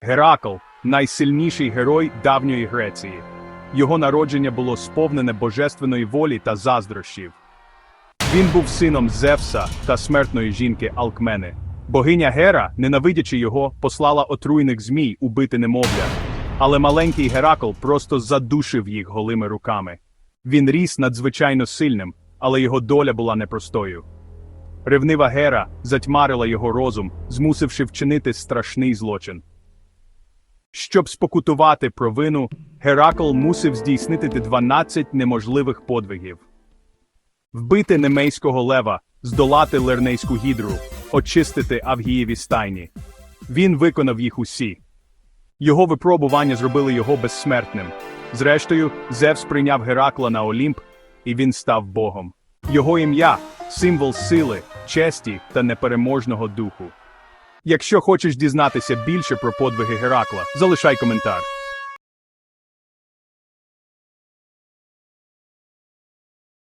Геракл найсильніший герой давньої Греції. Його народження було сповнене божественної волі та заздрощів. Він був сином Зевса та смертної жінки Алкмени. Богиня Гера, ненавидячи його, послала отруйних змій убити немовля. Але маленький Геракл просто задушив їх голими руками. Він ріс надзвичайно сильним, але його доля була непростою. Ревнива Гера затьмарила його розум, змусивши вчинити страшний злочин. Щоб спокутувати провину, Геракл мусив здійснити 12 неможливих подвигів. Вбити немейського лева, здолати лернейську гідру, очистити Авгієві стайні. Він виконав їх усі. Його випробування зробили його безсмертним. Зрештою, Зевс прийняв Геракла на Олімп, і він став Богом. Його ім'я символ сили, честі та непереможного духу. Якщо хочеш дізнатися більше про подвиги Геракла, залишай коментар.